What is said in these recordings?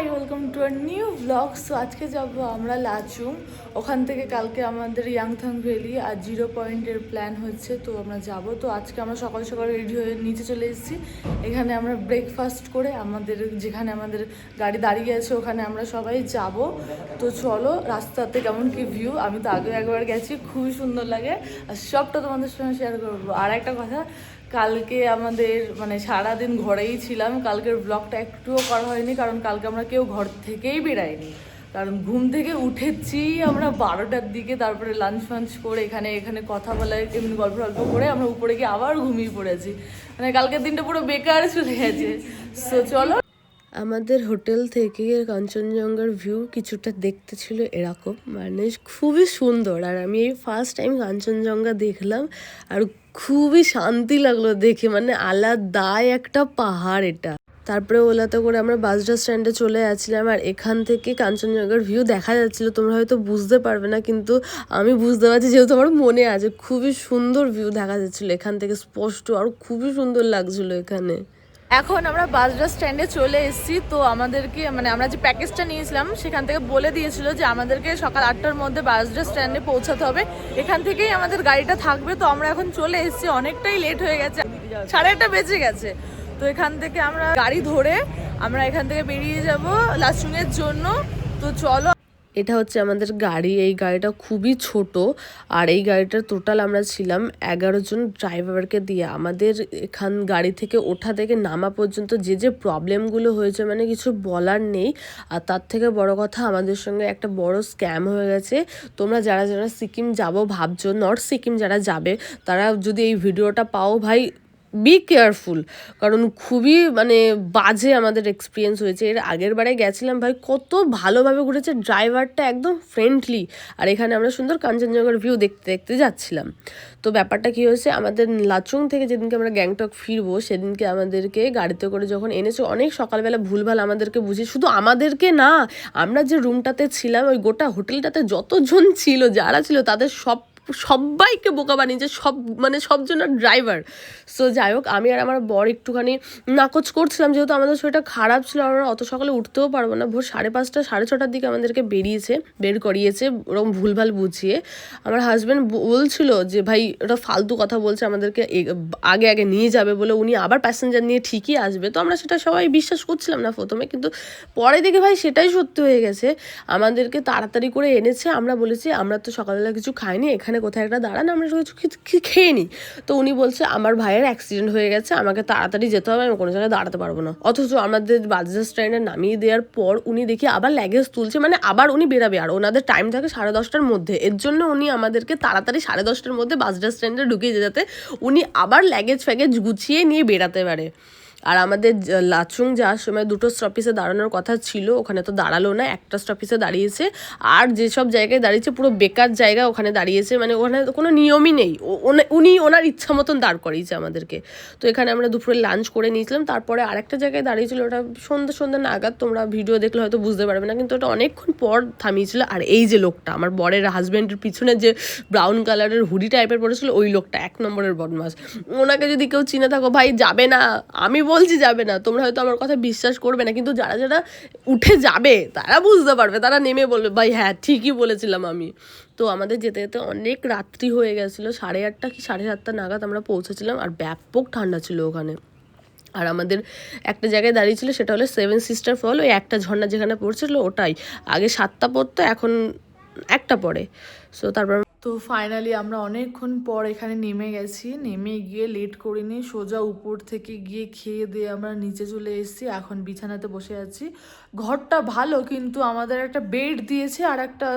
Hi welcome to our new blog so আজকে যাব আমরা লাচুং ওখান থেকে কালকে আমাদের ইয়াংথাং ভ্যালি আর জিরো পয়েন্টের প্ল্যান হচ্ছে, তো আমরা যাব। তো আজকে আমরা সকাল সকাল রেডি হয়ে নিচে চলে এসেছি। এখানে আমরা ব্রেকফাস্ট করে আমাদের, যেখানে আমাদের গাড়ি দাঁড়িয়ে আছে, ওখানে আমরা সবাই যাব। তো চলো, রাস্তাতে কেমন কি ভিউ আমি তো আগেও একবার গেছি, খুবই সুন্দর লাগে। আর সবটা তোমাদের সঙ্গে শেয়ার করব। আর একটা কথা কালকে আমাদের মানে সারাদিন ঘরেই ছিলাম। কালকের ব্লগটা একটুও করা হয়নি, কারণ কালকে আমরা কেউ ঘর থেকেই বেরাইনি কারণ ঘুম থেকে উঠেছি আমরা বারোটার দিকে, তারপরে লাঞ্চ ফাঞ্চ করে এখানে এখানে কথা বলা, এমনি গল্প গল্প করে আমরা উপরে গিয়ে আবার ঘুমিয়ে পড়েছি। মানে কালকের দিনটা পুরো বেকার চলে গেছে। সো চলো। আমাদের হোটেল থেকে কাঞ্চনজঙ্ঘার ভিউ কিছুটা দেখতে ছিল এরকম। মানে খুবই সুন্দর। আর আমি এই ফার্স্ট টাইম কাঞ্চনজঙ্ঘা দেখলাম। আর খুবই শান্তি লাগল দেখে মানে আলাদাই একটা পাহাড় এটা। তারপরে ওলাতে করে আমরা বাসডা স্ট্যান্ডে চলে যাচ্ছিলাম আর এখান থেকে কাঞ্চনজঙ্ঘার ভিউ দেখা যাচ্ছিল। তোমরা হয়তো বুঝতে পারবে না, কিন্তু আমি বুঝতে পারছি যেহেতু আমার মনে আছে। খুবই সুন্দর ভিউ দেখা যাচ্ছিল এখান থেকে, স্পষ্ট আর খুবই সুন্দর লাগছিল এখানে। এখন আমরা বাসডা স্ট্যান্ডে চলে এসেছি। তো আমাদেরকে মানে আমরা যে প্যাকেজটা নিয়েছিলাম, সেখান থেকে বলে দিয়েছিল যে আমাদেরকে সকাল আটটার মধ্যে বাসডা স্ট্যান্ডে পৌঁছাতে হবে। এখান থেকেই আমাদের গাড়িটা থাকবে। তো আমরা এখন চলে এসেছি। অনেকটাই লেট হয়ে গেছে। সাড়ে আটটা বেজে গেছে। তো এখান থেকে আমরা গাড়ি ধরে আমরা এখান থেকে বেরিয়ে যাব লাচুংয়ের জন্য। তো চলো এটা হচ্ছে আমাদের গাড়ি, এই গাড়িটা খুবই ছোট। আর এই গাড়িটার টোটাল আমরা ছিলাম এগারো জন ড্রাইভারকে দিয়ে। আমাদের এখান গাড়ি থেকে ওঠা থেকে নামা পর্যন্ত যে যে প্রবলেমগুলো হয়েছে মানে কিছু বলার নেই। আর তার থেকে বড় কথা, আমাদের সঙ্গে একটা বড় স্ক্যাম হয়ে গেছে। তোমরা যারা যারা সিকিম যাব, ভাবছ নর্থ সিকিম যারা যাবে, তারা যদি এই ভিডিওটা পাও ভাই বি কেয়ারফুল কারণ খুবই মানে বাজে আমাদের এক্সপিরিয়েন্স হয়েছে। এর আগের বারে গেছিলাম ভাই, কত ভালোভাবে ঘুরেছে। ড্রাইভারটা একদম ফ্রেন্ডলি আর এখানে আমরা সুন্দর কাঞ্চনজঙ্ঘার ভিউ দেখতে দেখতে যাচ্ছিলাম। তো ব্যাপারটা কী হয়েছে, আমাদের লাচুং থেকে যেদিনকে আমরা গ্যাংটক ফিরবো, সেদিনকে আমাদেরকে গাড়িতে করে যখন এনেছে, অনেক সকালবেলা ভুলভাল আমাদেরকে বুঝি শুধু আমাদেরকে না, আমরা যে রুমটাতে ছিলাম, ওই গোটা হোটেলটাতে যতজন ছিল, যারা ছিল, তাদের সব সবাইকে বোকা বানিয়েছে, সব মানে সবজনের ড্রাইভার সো যাই হোক আমি আর আমার বর একটুখানি নাকচ করছিলাম, যেহেতু আমাদের শরীরটা খারাপ ছিল, আমরা অত সকালে উঠতেও পারব না। ভোর সাড়ে পাঁচটা, সাড়ে ছটার দিকে আমাদেরকে বেরিয়েছে, বের করিয়েছে, ওরকম ভুলভাল বুঝিয়ে। আমার হাজব্যান্ড বলছিল যে, ভাই, ওটা ফালতু কথা বলছে, আমাদেরকে আগে আগে নিয়ে যাবে বলে উনি আবার প্যাসেঞ্জার নিয়ে ঠিকই আসবে। তো আমরা সেটা সবাই বিশ্বাস করছিলাম না প্রথমে, কিন্তু পরে দেখে ভাই সেটাই সত্যি হয়ে গেছে। আমাদেরকে তাড়াতাড়ি করে এনেছে, আমরা বলেছি, আমরা তো সকালবেলা কিছু খাইনি, এখানে কোথায় একটা দাঁড়ান, আমরা কিছু খেয়ে নিই। তো উনি বলছে, আমার ভাইয়ের অ্যাক্সিডেন্ট হয়ে গেছে, আমাকে তাড়াতাড়ি যেতে হবে, আমি কোনো জায়গায় দাঁড়াতে পারব না। অথচ আমাদের বাজার স্ট্যান্ডে নামিয়ে দেওয়ার পর উনি দেখি আবার ল্যাগেজ তুলছে মানে আবার উনি বেরাবে। আর ওনাদের টাইম থাকে সাড়ে দশটার মধ্যে। এর জন্য উনি আমাদেরকে তাড়াতাড়ি সাড়ে দশটার মধ্যে বাজার স্ট্যান্ডে ঢুকিয়ে যাতে উনি আবার ল্যাগেজ ফ্যাগেজ গুছিয়ে নিয়ে বেরাতে পারে। আর আমাদের লাচুং যাওয়ার সময় দুটো স্টপিসে দাঁড়ানোর কথা ছিল, ওখানে তো দাঁড়াল না, একটা স্টপিসে দাঁড়িয়েছে। আর যেসব জায়গায় দাঁড়িয়েছে, পুরো বেকার জায়গা ওখানে দাঁড়িয়েছে মানে ওখানে তো কোনো নিয়মই নেই। উনি ওনার ইচ্ছা মতন দাঁড় করিয়েছে আমাদেরকে। তো এখানে আমরা দুপুরে লাঞ্চ করে নিয়েছিলাম, তারপরে আরেকটা জায়গায় দাঁড়িয়েছিল, ওটা সন্ধ্যা সন্ধ্যা নাগাদ, তোমরা ভিডিও দেখলে হয়তো বুঝতে পারবে না, কিন্তু ওটা অনেকক্ষণ পর থামিয়েছিল। আর এই যে লোকটা, আমার বরের হাজব্যান্ডের পিছনে যে ব্রাউন কালারের হুডি টাইপের পড়েছিল ওই লোকটা, এক নম্বরের বদমাস ওনাকে যদি কেউ চিনে থাকো, ভাই, যাবে না, আমি বলছি যাবে না। তোমরা হয়তো আমার কথা বিশ্বাস করবে না, কিন্তু যারা যারা উঠে যাবে, তারা বুঝতে পারবে, তারা নেমে বলবে, ভাই হ্যাঁ ঠিকই বলেছিলাম আমি। তো আমাদের যেতে যেতে অনেক রাত্রি হয়ে গেছিল, সাড়ে আটটা কি সাড়ে সাতটা নাগাদ আমরা পৌঁছেছিলাম, আর ব্যাপক ঠান্ডা ছিল ওখানে। আর আমাদের একটা জায়গায় দাঁড়িয়ে ছিল, সেটা হলো সেভেন সিস্টার ফল, ওই একটা ঝর্ণা যেখানে পড়ছিল ওটাই। আগে সাতটা পড়তো, এখন একটা পড়ে। সো তারপর তো ফাইনালি আমরা অনেকক্ষণ পর এখানে নেমে গেছি। নেমে গিয়ে লেট করিনি সোজা উপর থেকে গিয়ে খেয়ে দিয়ে আমরা নিচে চলে এসেছি। এখন বিছানাতে বসে আছি। ঘরটা ভালো, কিন্তু আমাদের একটা বেড দিয়েছে আর একটা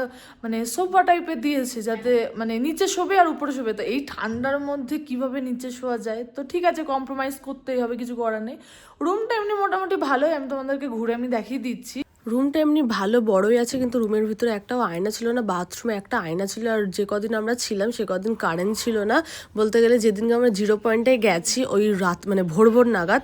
মানে সোফা টাইপের দিয়েছে যাতে মানে নিচে শোবে আর উপরে শোবে। তো এই ঠান্ডার মধ্যে কীভাবে নিচে শোয়া যায়? তো ঠিক আছে কম্প্রোমাইজ করতেই হবে, কিছু করার নেই। রুমটা এমনি মোটামুটি ভালোই, আমি তোমাদেরকে ঘুরে আমি দেখিয়ে দিচ্ছি। রুমটা এমনি ভালো বড়ই আছে কিন্তু রুমের ভিতরে একটাও আয়না ছিল না বাথরুমে একটা আয়না ছিল আর যে কদিন আমরা ছিলাম সে কদিন কারেন্ট ছিল না। বলতে গেলে যেদিনকে আমরা জিরো পয়েন্টে গেছি ওই রাত মানে ভোর ভোর নাগাদ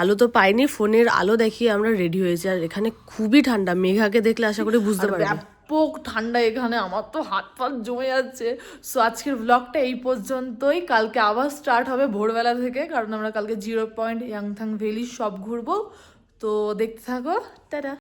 আলো তো পাইনি ফোনের আলো দেখিয়ে আমরা রেডি হয়েছি আর এখানে খুবই ঠান্ডা মেঘাকে দেখলে আশা করি বুঝতে পারবে। ব্যাপক ঠান্ডা এখানে আমার তো হাত পাত জমে যাচ্ছে। সো আজকের ব্লগটা এই পর্যন্তই কালকে আবার স্টার্ট হবে ভোরবেলা থেকে কারণ আমরা কালকে জিরো পয়েন্ট ইয়াংথাং ভ্যালি সব ঘুরবো। তো দেখতে থাকো টাটা।